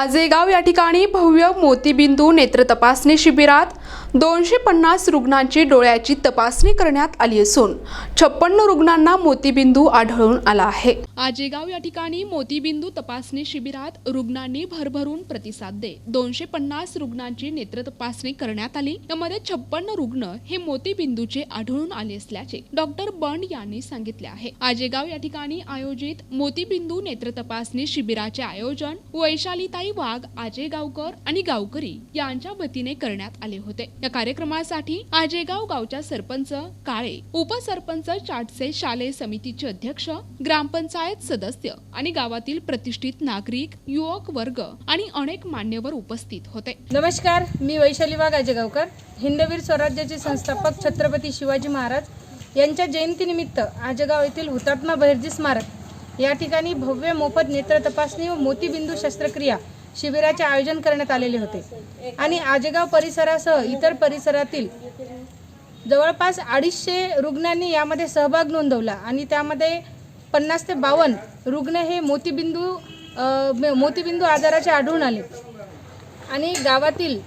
आजेगाव या ठिकाणी भव्य मोतीबिंदू नेत्र तपासणी शिबिरात दोनशे पन्नास रुग्णांची डोळ्याची तपासणी करण्यात आली असून छप्पन्न रुग्णांना मोतीबिंदू आढळून आला आहे. आजेगाव या ठिकाणी मोतीबिंदू तपासणी शिबिरात रुग्णांनी भरभरून प्रतिसाद देत दोनशे पन्नास रुग्णांची नेत्र तपासणी करण्यात आली. यामध्ये छप्पन्न रुग्ण हे मोतीबिंदूचे आढळून आले असल्याचे डॉक्टर बंड यांनी सांगितले आहे. आजेगाव या ठिकाणी आयोजित मोतीबिंदू नेत्र तपासणी शिबिराचे आयोजन वैशालीताई वाघ आजेगावकर आणि गावकरी यांच्या वतीने करण्यात आले होते. या कार्यक्रमासाठी आजेगाव गावच्या सरपंच काळे उपसरपंच चाटसे शालेय समितीचे अध्यक्ष ग्रामपंचायत सदस्य आणि गावातील प्रतिष्ठित नागरिक युवक वर्ग आणि अनेक मान्यवर उपस्थित होते. नमस्कार मी वैशाली वाघ आजेगावकर हिंदवीर स्वराज्याचे संस्थापक छत्रपती शिवाजी महाराज. यांच्या जयंतीनिमित्त आजेगाव येथील हुतात्मा बहिर्जी स्मारक या ठिकाणी भव्य मोफत नेत्र तपासणी व मोतीबिंदू शस्त्रक्रिया शिबिराचे आयोजन करण्यात आलेले होते. आणि आजेगाव परिसरासह इतर परिसरातील जवळपास अडीचशे रुग्णांनी यामध्ये सहभाग नोंदवला आणि त्यामध्ये पन्नास ते बावन्न रुग्ण हे मोतीबिंदू मोतीबिंदू आजाराचे आढळून आले. आणि गावातील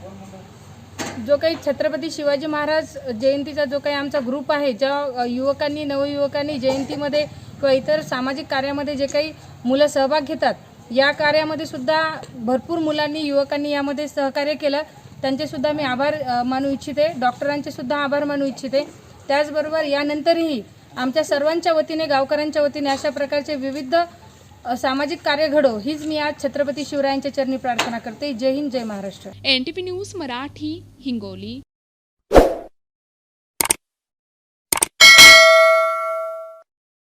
जो काही छत्रपती शिवाजी महाराज जयंतीचा जो काही आमचा ग्रुप आहे ज्या युवकांनी नवयुवकांनी जयंतीमध्ये किंवा इतर सामाजिक कार्यामध्ये जे काही मुलं सहभाग घेतात या कार्यामध्ये सुद्धा भरपूर मुलांनी युवकांनी यामध्ये सहकार्य केलं. त्यांचेसुद्धा मी आभार मानू इच्छिते. डॉक्टरांचे सुद्धा आभार मानू इच्छिते. त्याचबरोबर यानंतरही आमच्या सर्वांच्या वतीने गावकऱ्यांच्या वतीने अशा प्रकारचे विविध सामाजिक कार्य घडो हीच मी आज छत्रपती शिवरायांच्या चरणी प्रार्थना करते. जय हिंद जय Maharashtra. N T news Marathi Hingoli.